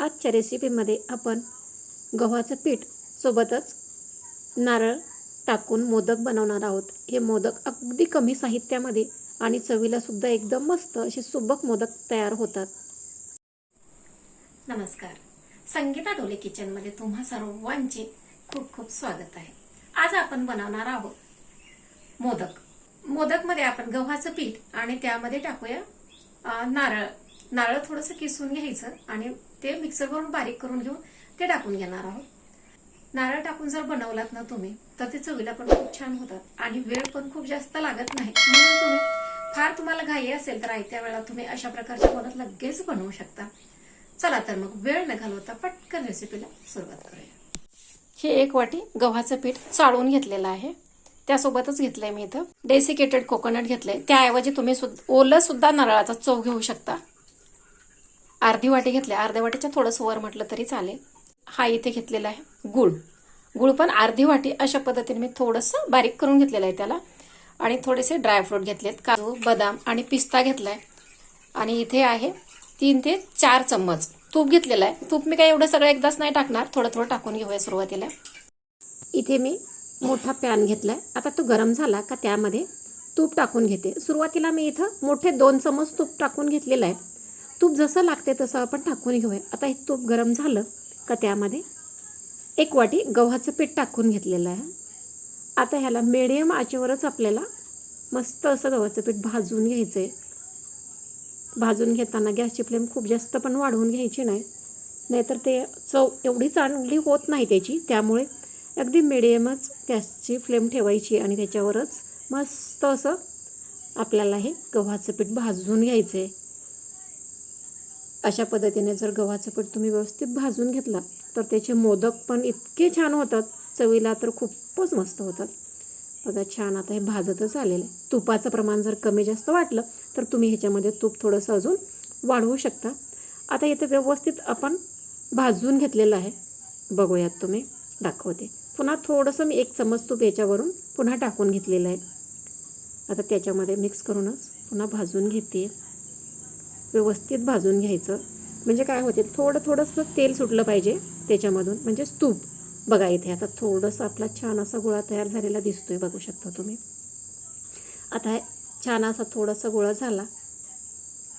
आजच्या रेसिपीमध्ये आपण गव्हाचं पीठ सोबतच नारळ टाकून मोदक बनवणार आहोत. हे मोदक अगदी कमी साहित्यामध्ये आणि चवीला सुद्धा एकदम मस्त असे सुबक मोदक तयार होतात. नमस्कार. संगीता डोले किचनमध्ये तुम्हा सर्वांचे खूप खूप स्वागत आहे. आज आपण बनवणार आहोत मोदक. मोदकमध्ये आपण गव्हाचं पीठ आणि त्यामध्ये टाकूया नारळ. नारळ थोडंसं किसून घ्यायचं आणि ते मिक्सरवरून बारीक करून घेऊन ते टाकून घेणार आहोत. नारळ टाकून जर बनवलात ना तुम्ही तर ते चवीला पण खूप छान होतात आणि वेळ पण खूप जास्त लागत नाही. म्हणून तुम्ही फार तुम्हाला घाई असेल तर आयत्या वेळा तुम्ही अशा प्रकारच्या मोदक लगेच बनवू शकता. चला तर मग वेळ न घालवता पटकन रेसिपीला सुरुवात करूया. हे एक वाटी गव्हाचं पीठ चाळून घेतलेलं आहे. त्यासोबतच घेतलंय मी इथं डेसिकेटेड कोकोनट घेतलंय. त्याऐवजी तुम्ही सुद्धा ओलं सुद्धा नारळाचा चव घेऊ शकता. अर्धी वाटी घेतली अर्ध्या वाटीच्या थोडंसं वर म्हटलं तरी चालेल. हा इथे घेतलेला आहे. गुळ. गुळ पण अर्धी वाटी अशा पद्धतीने मी थोडंसं बारीक करून घेतलेलं आहे त्याला. आणि थोडेसे ड्रायफ्रूट घेतलेत. काजू बदाम आणि पिस्ता घेतला आहे आणि इथे आहे तीन ते चार चम्मच तूप घेतलेलं आहे. तूप मी काय एवढं सगळं एकदाच नाही टाकणार. थोडं थोडं टाकून घेऊया सुरुवातीला. इथे मी मोठा पॅन घेतलाय. आता तो गरम झाला का त्यामध्ये तूप टाकून घेते. सुरुवातीला मी इथं मोठे दोन चमच तूप टाकून घेतलेलं आहे. तूप जसं लागते तसं आपण टाकून घेऊया. आता हे तूप गरम झालं का त्यामध्ये? एक वाटी गव्हाचं पीठ टाकून घेतलेलं आहे. आता ह्याला मिडियम आचेवरच आपल्याला मस्त असं गव्हाचं पीठ भाजून घ्यायचं आहे भाजून घेताना गॅसची फ्लेम खूप जास्त पण वाढवून घ्यायची नाही. नाहीतर ते चव एवढी चांगली होत नाही त्याची. त्यामुळे अगदी मिडियमच गॅसची फ्लेम ठेवायची आणि त्याच्यावरच मस्त असं आपल्याला हे गव्हाचं पीठ भाजून घ्यायचं आहे अशा पद्धतीने जर गव्हाचं पीठ तुम्ही व्यवस्थित भाजून घेतला तर त्याचे मोदक पण इतके छान होतात. चवीला तर खूपच मस्त होतात. बघा छान आता हे भाजतच आलेलं आहे. तुपाचं प्रमाण जर कमी जास्त वाटलं तर तुम्ही ह्याच्यामध्ये तूप थोडंसं अजून वाढवू शकता. आता इथे व्यवस्थित आपण भाजून घेतलेलं आहे. बघूयात तुम्ही. दाखवते. पुन्हा थोडंसं मी एक चमच तूप याच्यावरून पुन्हा टाकून घेतलेलं आहे. आता त्याच्यामध्ये मिक्स करूनच पुन्हा भाजून घेते. व्यवस्थित भाजून घ्यायचं. म्हणजे काय होते थोडं थोडंसं तेल सुटलं पाहिजे त्याच्यामधून. म्हणजे तूप. बघा इथे आता थोडंसं आपला छान असा गोळा तयार झालेला दिसतोय बघू शकता तुम्ही. आता छान असा थोडासा गोळा झाला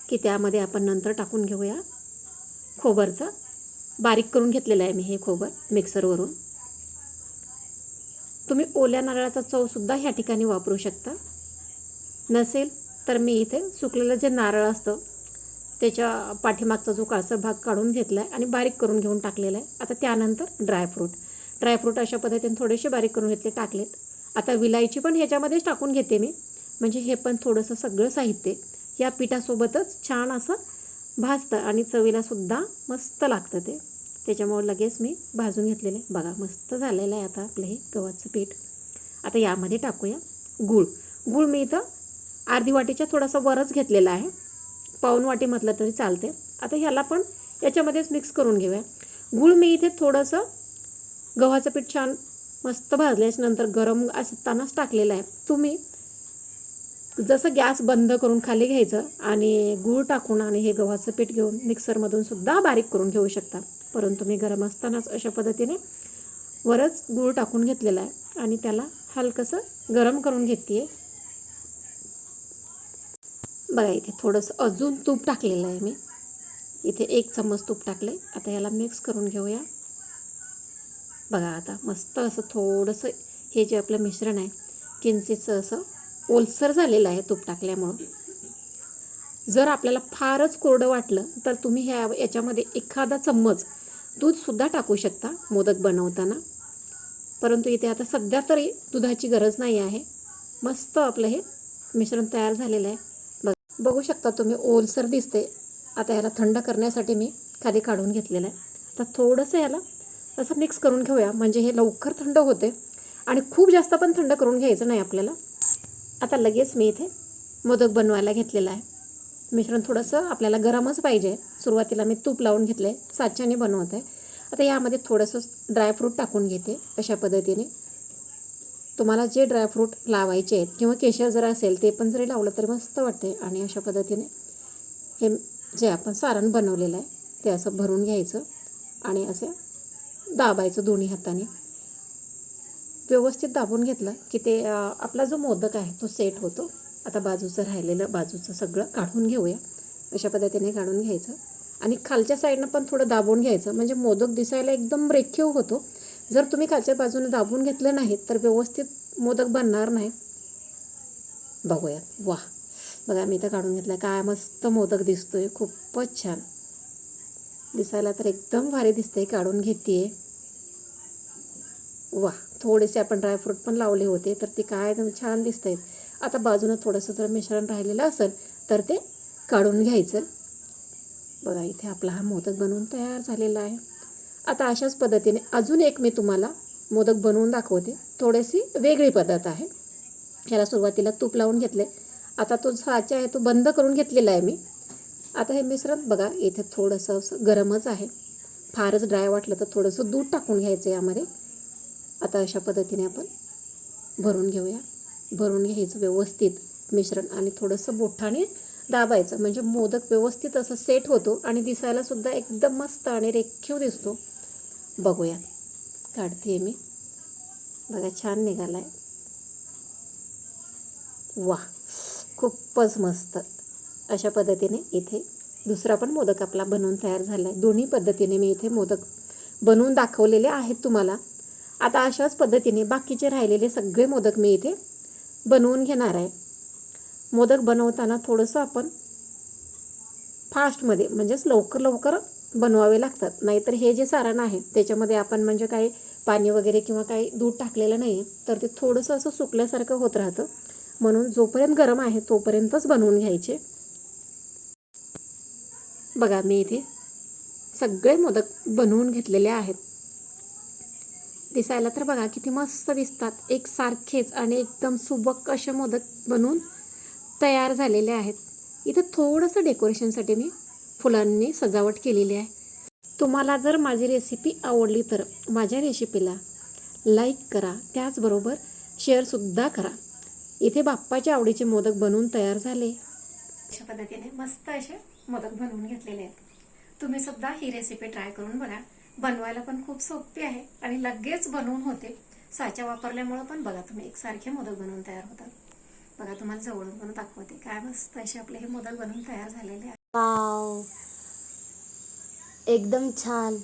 की त्यामध्ये आपण नंतर टाकून घेऊया खोबरचा. बारीक करून घेतलेलं आहे मी हे खोबर मिक्सरवरून. तुम्ही ओल्या नारळाचा चवसुद्धा ह्या ठिकाणी वापरू शकता. नसेल तर मी इथे सुकलेलं जे नारळ असतं त्याच्या पाठीमागचा जो काळसर भाग काढून घेतला आहे आणि बारीक करून घेऊन टाकलेला आहे. आता त्यानंतर ड्रायफ्रूट ड्रायफ्रूट अशा पद्धतीने थोडेसे बारीक करून घेतले टाकलेत. आता विलायची पण ह्याच्यामध्येच टाकून घेते मी. म्हणजे हे पण थोडंसं सगळं साहित्य या पिठासोबतच छान असं भाजतं आणि चवीलासुद्धा मस्त लागतं ते. त्याच्यामुळे लगेच मी भाजून घेतलेलं आहे. बघा मस्त झालेलं आहे आता आपलं हे गव्हाचं पीठ. आता यामध्ये टाकूया गूळ. गूळ मी इथं अर्धी वाटीच्या थोडासा वरच घेतलेला आहे. पाऊन वाटी म्हटलं तरी चालते. आता ह्याला पण याच्यामध्येच मिक्स करून घेऊया. गूळ मी इथे थोडंसं गव्हाचं पीठ छान मस्त भाजल्याच्या नंतर गरम असतानाच टाकलेलं आहे. तुम्ही जसं गॅस बंद करून खाली घ्यायचं आणि गूळ टाकून आणि हे गव्हाचं पीठ घेऊन मिक्सरमधून सुद्धा बारीक करून घेऊ शकता. परंतु मी गरम असतानाच अशा पद्धतीने वरच गूळ टाकून घेतलेला आहे आणि त्याला हलकंसं गरम करून घेते बघा इथे थोडंसं अजून तूप टाकलेलं आहे मी. इथे एक चम्मच तूप टाकले आता याला मिक्स करून घेऊया. बघा आता मस्त असं थोडंसं हे जे आपलं मिश्रण आहे किंचितचं असं ओलसर झालेलं आहे तूप टाकल्यामुळं. जर आपल्याला फारच कोरडं वाटलं तर तुम्ही ह्या याच्यामध्ये एखादा चम्मच दूधसुद्धा टाकू शकता मोदक बनवताना. परंतु इथे आता सध्या तरी दुधाची गरज नाही आहे. मस्त आपलं हे मिश्रण तयार झालेलं आहे. बघू शकता तुम्ही ओलसर दिसते. आता याला थंड करण्यासाठी मी खाली काढून घेतलेलं आहे. आता थोडंसं याला असं मिक्स करून घेऊया. म्हणजे हे लवकर थंड होते आणि खूप जास्त पण थंड करून घ्यायचं नाही आपल्याला. आता लगेच मी इथे मोदक बनवायला घेतलेला आहे. मिश्रण थोडंसं आपल्याला गरमच पाहिजे. सुरुवातीला मी तूप लावून घेतलं आहे साच्याने बनवत आहे. आता यामध्ये थोडंसं ड्रायफ्रूट टाकून घेते अशा पद्धतीने. तुम्हाला जे ड्रायफ्रूट लावायचे आहेत किंवा केशर जर असेल ते पण जरी लावलं तरी मस्त वाटते आणि अशा पद्धतीने हे जे आपण सारण बनवलेलं आहे ते असं भरून घ्यायचं आणि असं दाबायचं दोन्ही हाताने. व्यवस्थित दाबून घेतलं की ते आपला जो मोदक आहे तो सेट होतो. आता बाजूचं राहिलेलं बाजूचं सगळं काढून घेऊया. अशा पद्धतीने काढून घ्यायचं. आणि खालच्या साईडनं पण थोडं दाबून घ्यायचं. म्हणजे मोदक दिसायला एकदम रेखीव होतो. जर तुम्ही खालच्या बाजूने दाबून घेतलं नाही तर व्यवस्थित मोदक बनणार नाही बघूयात. वा बघा मी इथं काढून घेतलं काय मस्त मोदक दिसतोय. खूपच छान. दिसायला तर एकदम भारी दिसतंय. काढून घेते वा थोडेसे आपण ड्रायफ्रूट पण लावले होते तर ते काय छान दिसत आहेत आता बाजूनं थोडंसं जर मिश्रण राहिलेलं असेल तर ते काढून घ्यायचं. बघा इथे आपला हा मोदक बनवून तयार झालेला आहे. आता अशाच पद्धतीने अजून एक मी तुम्हाला मोदक बनवून दाखवते. थोडीशी वेगळी पद्धत आहे. ह्याला सुरुवातीला तूप लावून घेतले. आता तो साचा आहे तो बंद करून घेतलेला आहे मी. आता हे मिश्रण बघा इथे थोडंसं असं गरमच आहे. फारच ड्राय वाटलं तर थोडंसं दूध टाकून घ्यायचं आहे यामध्ये. आता अशा पद्धतीने आपण भरून घेऊया. भरून घ्यायचं व्यवस्थित मिश्रण आणि थोडंसं बोठाने दाबायचं. म्हणजे मोदक व्यवस्थित असं सेट होतो आणि दिसायलासुद्धा एकदम मस्त आणि रेखीव दिसतो. बघूया. काढते आहे मी. बघा छान निघाला आहे वा खूपच मस्त. अशा पद्धतीने इथे दुसरा पण मोदक आपला बनवून तयार झाला आहे दोन्ही पद्धतीने मी इथे मोदक बनवून दाखवलेले आहेत तुम्हाला. आता अशाच पद्धतीने बाकीचे राहिलेले सगळे मोदक मी इथे बनवून घेणार आहे. मोदक बनवताना थोडंसं आपण फास्टमध्ये म्हणजेच लवकर लवकर बनवावे लागतात. नाहीतर हे जे सारण आहे त्याच्यामध्ये आपण म्हणजे काही पाणी वगैरे किंवा काही दूध टाकलेलं नाही तर ते थोडंसं असं सुकल्यासारखं होत राहतं. म्हणून जोपर्यंत गरम आहे तोपर्यंतच बनवून घ्यायचे. बघा मी इथे सगळे मोदक बनवून घेतलेले आहेत. दिसायला तर बघा किती मस्त दिसतात. एक सारखेच आणि एकदम सुबक असे मोदक बनवून तयार झालेले आहेत. इथं थोडंसं डेकोरेशनसाठी मी फुलांनी सजावट केलेली आहे. तुम्हाला जर माझी रेसिपी आवडली तर माझ्या रेसिपीला लाईक करा. त्याचबरोबर शेअरसुद्धा करा. इथे बाप्पाच्या आवडीचे मोदक बनवून तयार झाले. अशा पद्धतीने मस्त असे मोदक बनवून घेतलेले आहेत. तुम्ही सुद्धा ही रेसिपी ट्राय करून बघा. बनवायला पण खूप सोपी आहे आणि लगेच बनवून होते. साच्या वापरल्यामुळे पण बघा तुम्ही एकसारखे मोदक बनवून तयार होतात. बघा तुम्हाला जवळून पण दाखवते. काय मस्त असे आपले हे मोदक बनवून तयार झालेले आहेत. वाव एकदम छान.